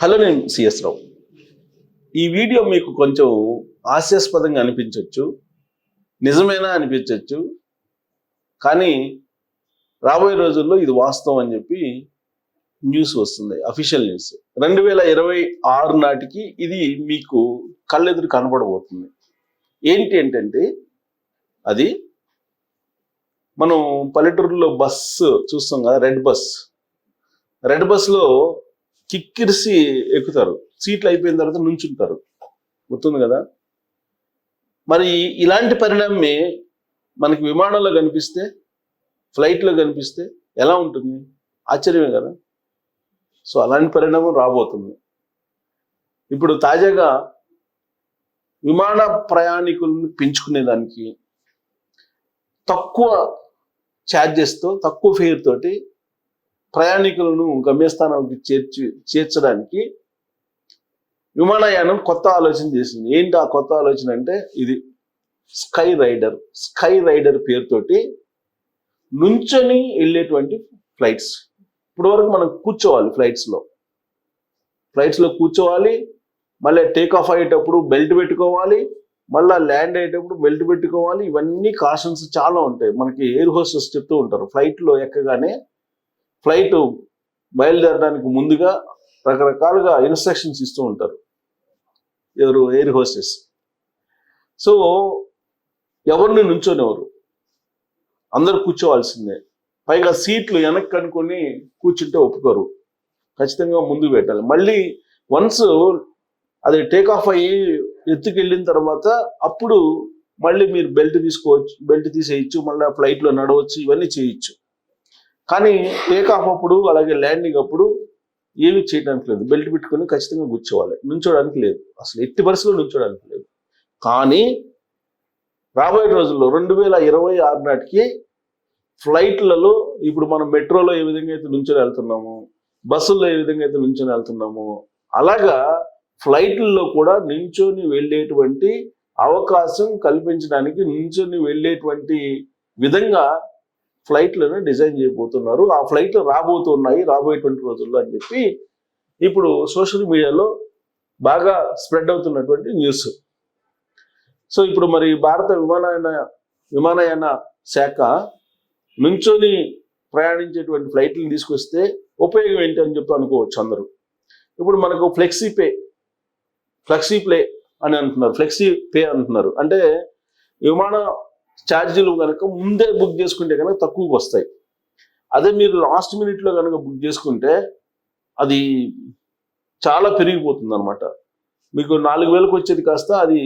Hello నేను CS రావు. ఈ video మీకు కొంచెం హాస్యాస్పదంగా అనిపించవచ్చు నిజమేనా అనిపించవచ్చు కానీ రాబోయే రోజుల్లో ఇది వాస్తవం అని చెప్పి న్యూస్ వస్తుంది అఫీషియల్ న్యూస్. రెండు వేల ఇరవై ఆరు నాటికి ఇది మీకు కళ్ళెదురు కనపడబోతుంది ఏంటి ఏంటంటే అది మనం పల్లెటూరులో బస్సు చూస్తాం కదా రెడ్ బస్. రెడ్ బస్లో కిక్కిరిసి ఎక్కుతారు. సీట్లు అయిపోయిన తర్వాత నుంచుంటారు. గుర్తుంది కదా? మరి ఇలాంటి పరిణామమే మనకి విమానంలో కనిపిస్తే ఫ్లైట్లో కనిపిస్తే ఎలా ఉంటుంది? ఆశ్చర్యమే కదా? సో అలాంటి పరిణామం రాబోతుంది. ఇప్పుడు తాజాగా విమాన ప్రయాణికులను పెంచుకునేదానికి తక్కువ ఛార్జెస్తో తక్కువ ఫేర్ తోటి ప్రయాణికులను గమ్యస్థానానికి చేర్చి చేర్చడానికి విమానయానం కొత్త ఆలోచన చేసింది. ఏంటి ఆ కొత్త ఆలోచన అంటే ఇది స్కై రైడర్ స్కై రైడర్ పేరుతోటి నుంచొని వెళ్ళేటువంటి ఫ్లైట్స్. ఇప్పుడు వరకు మనం కూర్చోవాలి ఫ్లైట్స్లో. ఫ్లైట్స్లో కూర్చోవాలి మళ్ళీ టేక్ ఆఫ్ అయ్యేటప్పుడు బెల్ట్ పెట్టుకోవాలి మళ్ళీ ల్యాండ్ అయ్యేటప్పుడు బెల్ట్ పెట్టుకోవాలి. ఇవన్నీ కాషన్స్ చాలా ఉంటాయి. మనకి ఎయిర్ హోస్టెస్ చెప్తూ ఉంటారు. ఫ్లైట్లో ఎక్కగానే ఫ్లైట్ బయలుదేరడానికి ముందుగా రకరకాలుగా ఇన్స్ట్రక్షన్స్ ఇస్తూ ఉంటారు ఎవరు ఎయిర్ హోస్టెస్. సో ఎవరిని నుంచోనివ్వరు. అందరు కూర్చోవాల్సిందే. పైగా సీట్లు వెనక్కి అనుకొని కూర్చుంటే ఒప్పుకోరు. ఖచ్చితంగా ముందు పెట్టాలి. మళ్ళీ వన్స్ అది టేక్ ఆఫ్ అయ్యి ఎత్తుకెళ్ళిన తర్వాత అప్పుడు మళ్ళీ మీరు బెల్ట్ తీసుకోవచ్చు బెల్ట్ తీసేయచ్చు మళ్ళీ ఫ్లైట్లో నడవచ్చు ఇవన్నీ చేయొచ్చు. కానీ టేక్ ఆఫ్ అప్పుడు అలాగే ల్యాండింగ్ అప్పుడు ఏమీ చేయడానికి లేదు. బెల్ట్ పెట్టుకొని ఖచ్చితంగా కూర్చోవాలి. నుంచోడానికి లేదు. అసలు ఎట్టి పరిస్థితుల్లో నుంచోడానికి లేదు. కానీ రాబోయే రోజుల్లో రెండు వేల ఇరవై ఆరు నాటికి ఫ్లైట్లలో ఇప్పుడు మనం మెట్రోలో ఏ విధంగా అయితే నుంచొని వెళ్తున్నాము బస్సుల్లో ఏ విధంగా అయితే నుంచొని వెళ్తున్నాము అలాగా ఫ్లైట్లలో కూడా నించొని వెళ్ళేటువంటి అవకాశం కల్పించడానికి నించొని వెళ్ళేటువంటి విధంగా ఫ్లైట్లను డిజైన్ చేయబోతున్నారు. ఆ ఫ్లైట్లు రాబోతున్నాయి రాబోయేటువంటి రోజుల్లో అని చెప్పి ఇప్పుడు సోషల్ మీడియాలో బాగా స్ప్రెడ్ అవుతున్నటువంటి న్యూస్. సో ఇప్పుడు మరి భారత విమానయాన విమానయాన శాఖ నుంచొని ప్రయాణించేటువంటి ఫ్లైట్లను తీసుకొస్తే ఉపయోగం ఏంటి అని చెప్పి అనుకోవచ్చు అందరూ. ఇప్పుడు మనకు ఫ్లెక్సీ పే ఫ్లెక్సీ ప్లే అని అంటున్నారు ఫ్లెక్సీ పే అంటున్నారు. అంటే విమాన ఛార్జీలు కనుక ముందే బుక్ చేసుకుంటే కనుక తక్కువకి వస్తాయి. అదే మీరు లాస్ట్ మినిట్లో కనుక బుక్ చేసుకుంటే అది చాలా పెరిగిపోతుంది అనమాట మీకు నాలుగు వేలకు వచ్చేది కాస్త అది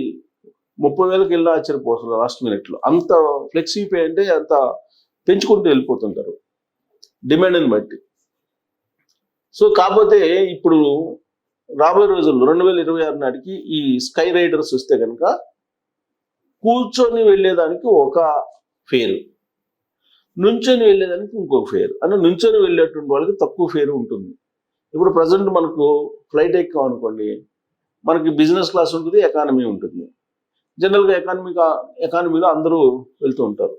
ముప్పై వేలకు వెళ్ళి ఆశ్చర్యపోతుంది లాస్ట్ మినిట్లో. అంత ఫ్లెక్సీ పే అంటే అంత పెంచుకుంటూ వెళ్ళిపోతుంటారు. డిమాండ్ని బట్టి. సో కాకపోతే ఇప్పుడు రాబోయే రోజుల్లో రెండు వేల ఇరవై ఆరు నాటికి ఈ స్కై రైడర్స్ వస్తే కనుక కూర్చొని వెళ్ళేదానికి ఒక ఫేరు నుంచొని వెళ్ళేదానికి ఇంకొక ఫేర్ అంటే నుంచొని వెళ్ళేటువంటి వాళ్ళకి తక్కువ ఫేర్ ఉంటుంది. ఇప్పుడు ప్రజెంట్ మనకు ఫ్లైట్ ఎక్కాం అనుకోండి మనకి బిజినెస్ క్లాస్ ఉంటుంది ఎకానమీ ఉంటుంది. జనరల్గా ఎకానమీ ఎకానమీలో అందరూ వెళ్తూ ఉంటారు.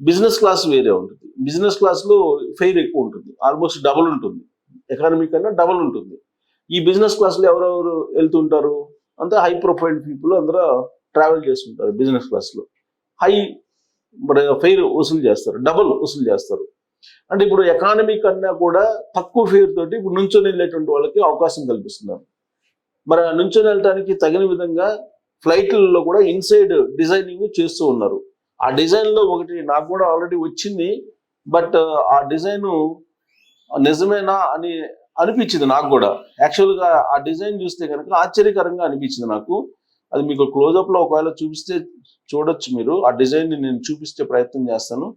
బిజినెస్ క్లాస్ వేరే ఉంటుంది. బిజినెస్ క్లాస్లో ఫెయిర్ ఎక్కువ ఉంటుంది. ఆల్మోస్ట్ డబుల్ ఉంటుంది. ఎకానమీ కన్నా డబుల్ ఉంటుంది. ఈ బిజినెస్ క్లాస్లో ఎవరెవరు వెళ్తుంటారు అంతా హై ప్రొఫైల్ పీపుల్ అందరూ ట్రావెల్ చేస్తుంటారు బిజినెస్ క్లాస్లో హై ఫెయిర్ వసూలు చేస్తారు డబుల్ వసూలు చేస్తారు. అంటే ఇప్పుడు ఎకానమీ కన్నా కూడా తక్కువ ఫేర్ తోటి ఇప్పుడు నుంచొని వెళ్ళేటువంటి వాళ్ళకి అవకాశం కల్పిస్తున్నారు. మరి ఆ నుంచొని వెళ్ళటానికి తగిన విధంగా ఫ్లైట్లలో కూడా ఇన్సైడ్ డిజైనింగ్ చేస్తూ ఉన్నారు. ఆ డిజైన్లో ఒకటి నాకు కూడా ఆల్రెడీ వచ్చింది బట్ ఆ డిజైన్ నిజమేనా అని అనిపించింది నాకు కూడా. యాక్చువల్గా ఆ డిజైన్ చూస్తే కనుక ఆశ్చర్యకరంగా అనిపించింది నాకు. అది మీకు క్లోజప్లో ఒకవేళ చూపిస్తే చూడొచ్చు మీరు. ఆ డిజైన్ని నేను చూపిస్తే ప్రయత్నం చేస్తాను.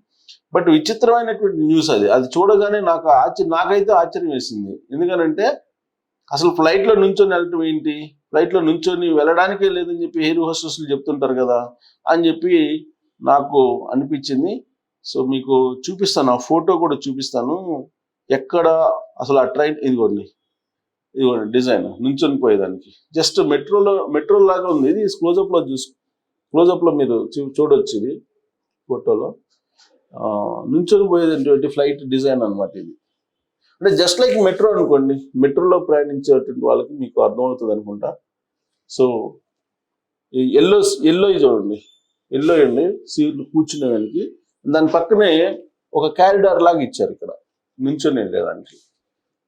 బట్ విచిత్రమైనటువంటి న్యూస్ అది. అది చూడగానే నాకు ఆశ్చర్య నాకైతే ఆశ్చర్యం వేసింది. ఎందుకనంటే అసలు ఫ్లైట్లో నుంచొని వెళ్ళటం ఏంటి? ఫ్లైట్లో నుంచొని వెళ్ళడానికే లేదని చెప్పి ఎయిర్ హోస్టెస్లు చెప్తుంటారు కదా అని చెప్పి నాకు అనిపించింది. సో మీకు చూపిస్తాను. ఆ ఫోటో కూడా చూపిస్తాను. ఎక్కడ అసలు ఆ ట్రైన్ ఇదిగోండి. ఇదిగోండి డిజైన్ నుంచొని పోయేదానికి. జస్ట్ మెట్రోలో మెట్రో లాగా ఉంది. ఇది క్లోజప్లో చూసు క్లోజప్లో మీరు చూ- చూడొచ్చు ఇది ఫోటోలో ఆ, నుంచొని పోయేటువంటి ఫ్లైట్ డిజైన్ అన్నమాట ఇది. అంటే జస్ట్ లైక్ మెట్రో అనుకోండి మెట్రోలో ప్రయాణించేటువంటి వాళ్ళకి మీకు అర్థమవుతుంది అనుకుంటా. సో ఈ ఎల్లో ఎల్లో చూడండి. ఎల్లో అండి సీట్లు కూర్చునే దాని పక్కనే ఒక క్యారిడార్ లాగా ఇచ్చారు ఇక్కడ. నించొని వెళ్ళేదానికి.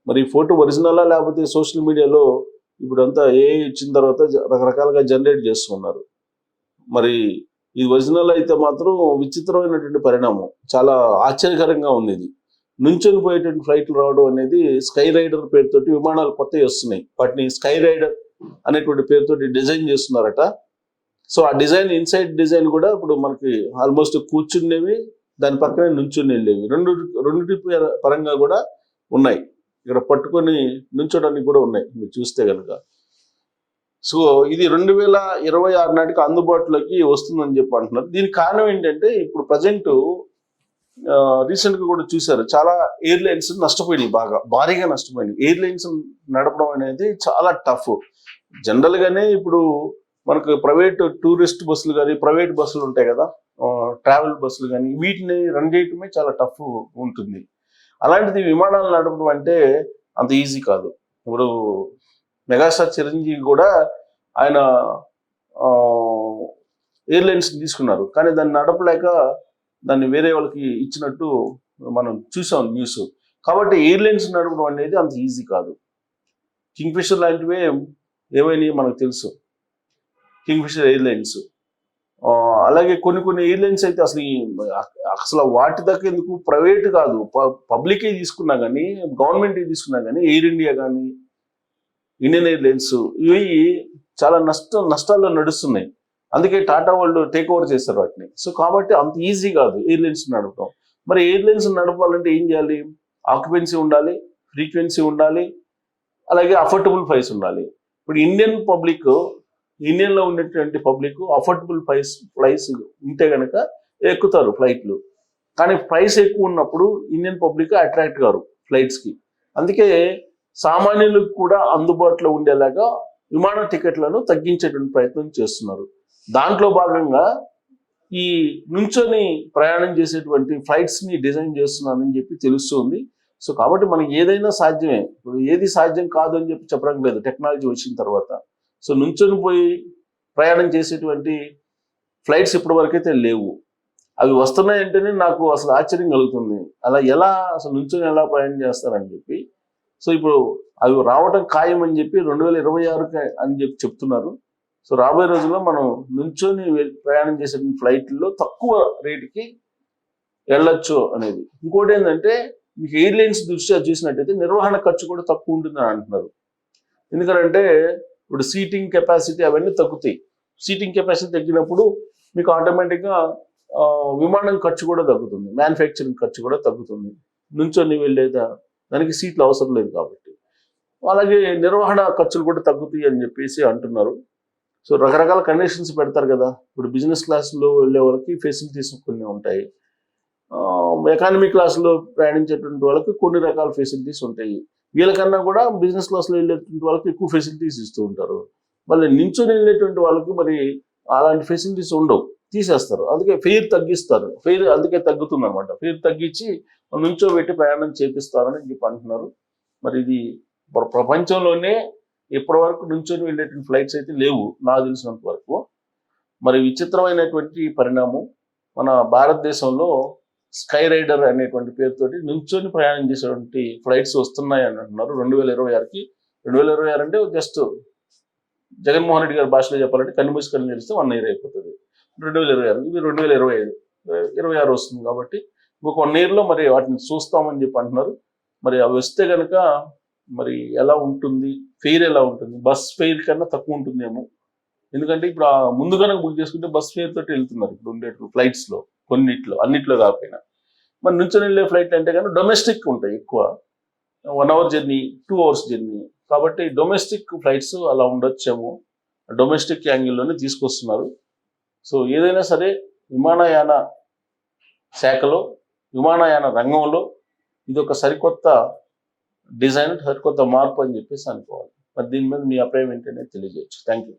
మరి ఈ ఫోటో ఒరిజినలా లేకపోతే సోషల్ మీడియాలో ఇప్పుడు అంతా ఏ ఇచ్చిన తర్వాత రకరకాలుగా జనరేట్ చేస్తున్నారు. మరి ఇది ఒరిజినల్ అయితే మాత్రం విచిత్రమైనటువంటి పరిణామం. చాలా ఆశ్చర్యకరంగా ఉంది ఇది. నుంచొని పోయేటువంటి ఫ్లైట్లు రావడం అనేది స్కై రైడర్ పేరుతోటి విమానాలు కొత్తవి వస్తున్నాయి. వాటిని స్కై రైడర్ అనేటువంటి పేరుతోటి డిజైన్ చేస్తున్నారట. సో ఆ డిజైన్ ఇన్సైడ్ డిజైన్ కూడా ఇప్పుడు మనకి ఆల్మోస్ట్ కూర్చునేవి దాని పక్కనే నుంచుని వెళ్ళేవి. రెండు రెండింటి పరంగా కూడా ఉన్నాయి. ఇక్కడ పట్టుకొని నుంచోడానికి కూడా ఉన్నాయి మీరు చూస్తే కనుక సో ఇది రెండు వేల ఇరవై ఆరు నాటికి అందుబాటులోకి వస్తుందని చెప్పి అంటున్నారు. దీనికి కారణం ఏంటంటే ఇప్పుడు ప్రజెంట్ రీసెంట్గా కూడా చూశారు చాలా ఎయిర్లైన్స్ నష్టపోయినాయి బాగా భారీగా నష్టపోయినాయి. ఎయిర్లైన్స్ నడపడం అనేది చాలా టఫ్. జనరల్గానే ఇప్పుడు మనకు ప్రైవేట్ టూరిస్ట్ బస్సులు కానీ ప్రైవేట్ బస్సులు ఉంటాయి కదా ట్రావెల్ బస్సులు కానీ వీటిని రన్ చేయటమే చాలా టఫ్ ఉంటుంది. అలాంటిది విమానాలు నడపడం అంటే అంత ఈజీ కాదు. ఇప్పుడు మెగాస్టార్ చిరంజీవి కూడా ఆయన ఎయిర్లైన్స్ తీసుకున్నారు. కానీ దాన్ని నడపలేక దాన్ని వేరే వాళ్ళకి ఇచ్చినట్టు మనం చూసాం న్యూస్. కాబట్టి ఎయిర్లైన్స్ నడపడం అనేది అంత ఈజీ కాదు. కింగ్ఫిషర్ లాంటివే ఏమైనాయి మనకు తెలుసు. Kingfisher Airlines. అలాగే కొన్ని కొన్ని ఎయిర్లైన్స్ అయితే అసలు ఈ- అసలు వాటి దాకా ఎందుకు? ప్రైవేట్ కాదు. పబ్లికే తీసుకున్నా కానీ గవర్నమెంట్ తీసుకున్నా కానీ ఎయిర్ ఇండియా కానీ ఇండియన్ ఎయిర్లైన్స్ ఇవి చాలా నష్ట నష్టాల్లో నడుస్తున్నాయి. అందుకే టాటా వాళ్ళు టేక్ ఓవర్ చేస్తారు వాటిని. సో కాబట్టి అంత ఈజీ కాదు ఎయిర్లైన్స్ నడపడం. మరి ఎయిర్లైన్స్ నడపాలంటే ఏం చేయాలి? ఆక్యుపెన్సీ ఉండాలి ఫ్రీక్వెన్సీ ఉండాలి అలాగే అఫోర్డబుల్ ప్రైస్ ఉండాలి. ఇప్పుడు ఇండియన్ పబ్లిక్ ఇండియన్లో ఉండేటువంటి పబ్లిక్ అఫోర్డబుల్ ప్రైస్ ప్రైస్ ఉంటే కనుక ఎక్కుతారు ఫ్లైట్లు. కానీ ప్రైస్ ఎక్కువ ఉన్నప్పుడు ఇండియన్ పబ్లిక్ అట్రాక్ట్ కారు ఫ్లైట్స్కి. అందుకే సామాన్యులకు కూడా అందుబాటులో ఉండేలాగా విమాన టికెట్లను తగ్గించేటువంటి ప్రయత్నం చేస్తున్నారు. దాంట్లో భాగంగా ఈ నుంచొని ప్రయాణం చేసేటువంటి ఫ్లైట్స్ని డిజైన్ చేస్తున్నానని చెప్పి తెలుస్తుంది. సో కాబట్టి మనకి ఏదైనా సాధ్యమే. ఇప్పుడు ఏది సాధ్యం కాదు అని చెప్పి చెప్పడం లేదు టెక్నాలజీ వచ్చిన తర్వాత. సో నుంచొని పోయి ప్రయాణం చేసేటువంటి ఫ్లైట్స్ ఇప్పటి వరకైతే లేవు. అవి వస్తున్నాయంటేనే నాకు అసలు ఆశ్చర్యం కలుగుతుంది. అలా ఎలా అసలు నుంచొని ఎలా ప్రయాణం చేస్తారని చెప్పి. సో ఇప్పుడు అవి రావడం ఖాయం అని చెప్పి రెండు వేల ఇరవై ఆరుకి అని చెప్పి చెప్తున్నారు. సో రాబోయే రోజుల్లో మనం నుంచొని ప్రయాణం చేసే ఫ్లైట్లో తక్కువ రేటుకి వెళ్ళొచ్చు అనేది. ఇంకోటి ఏంటంటే మీకు ఎయిర్లైన్స్ దృష్ట్యా చూసినట్టయితే నిర్వహణ ఖర్చు కూడా తక్కువ ఉంటుందని అంటున్నారు. ఎందుకంటే ఇప్పుడు సీటింగ్ కెపాసిటీ అవన్నీ తగ్గుతాయి. సీటింగ్ కెపాసిటీ తగ్గినప్పుడు మీకు ఆటోమేటిక్గా విమానం ఖర్చు కూడా తగ్గుతుంది. మ్యానుఫ్యాక్చరింగ్ ఖర్చు కూడా తగ్గుతుంది. నుంచొని వెళ్ళేదా? దానికి సీట్లు అవసరం లేదు కాబట్టి. అలాగే నిర్వహణ ఖర్చులు కూడా తగ్గుతాయి అని చెప్పేసి అంటున్నారు. సో రకరకాల కండిషన్స్ పెడతారు కదా. ఇప్పుడు బిజినెస్ క్లాస్లో వెళ్ళే వాళ్ళకి ఫెసిలిటీస్ కొన్ని ఉంటాయి. ఎకానమీ క్లాస్లో ప్రయాణించేటువంటి వాళ్ళకి కొన్ని రకాల ఫెసిలిటీస్ ఉంటాయి. వీళ్ళకన్నా కూడా బిజినెస్ క్లాస్లో వెళ్ళేటువంటి వాళ్ళకి ఎక్కువ ఫెసిలిటీస్ ఇస్తూ ఉంటారు. మళ్ళీ నించొని వెళ్ళేటువంటి వాళ్ళకి మరి అలాంటి ఫెసిలిటీస్ ఉండవు. తీసేస్తారు. అందుకే ఫెయిర్ తగ్గిస్తారు. ఫెయిర్ అందుకే తగ్గుతుంది అనమాట ఫెయిర్ తగ్గించి నుంచోబెట్టి ప్రయాణం చేపిస్తారని చెప్పి అంటున్నారు. మరి ఇది ప్రపంచంలోనే ఇప్పటి వరకు నుంచొని వెళ్ళేటువంటి ఫ్లైట్స్ అయితే లేవు నాకు తెలిసినంత వరకు. మరి విచిత్రమైనటువంటి పరిణామం మన భారతదేశంలో స్కై రైడర్ అనేటువంటి పేరుతోటి నిల్చొని ప్రయాణం చేసేటువంటి ఫ్లైట్స్ వస్తున్నాయి అని అంటున్నారు. రెండు వేల ఇరవై ఆరుకి రెండు వేల ఇరవై ఆరు అంటే జస్ట్ జగన్మోహన్ రెడ్డి గారి భాషలో చెప్పాలంటే కన్ను మూసి కన్ను వన్ ఇయర్ అయిపోతుంది. రెండు వేల ఇరవై ఆరు ఇది రెండు వేల ఇరవై ఐదు. ఇరవై ఆరు వస్తుంది కాబట్టి ఇంకొక వన్ ఇయర్లో మరి వాటిని చూస్తామని చెప్పి అంటున్నారు. మరి అవి వస్తే కనుక మరి ఎలా ఉంటుంది? ఫెయిర్ ఎలా ఉంటుంది? బస్ ఫెయిర్ కన్నా తక్కువ ఉంటుందేమో. ఎందుకంటే ఇప్పుడు ముందు కనుక బుక్ చేసుకుంటే బస్ ఫెయిర్ తోటి వెళ్తున్నారు. ఇప్పుడు ఉండే ఫ్లైట్స్లో కొన్నిట్లో అన్నిట్లో కాకపోయినా. మరి నుంచొని వెళ్ళే ఫ్లైట్ అంటే కానీ డొమెస్టిక్ ఉంటాయి ఎక్కువ. One hour journey two hours journey కాబట్టి డొమెస్టిక్ ఫ్లైట్స్ అలా ఉండొచ్చేమో. డొమెస్టిక్ యాంగిల్లోనే తీసుకొస్తున్నారు. సో ఏదైనా సరే విమానయాన శాఖలో విమానయాన రంగంలో ఇది ఒక సరికొత్త డిజైన్ సరికొత్త మార్పు అని చెప్పేసి అనుకోవాలి. మరి దీని మీద మీ అభిప్రాయం ఏంటనేది తెలియజేయచ్చు. Thank you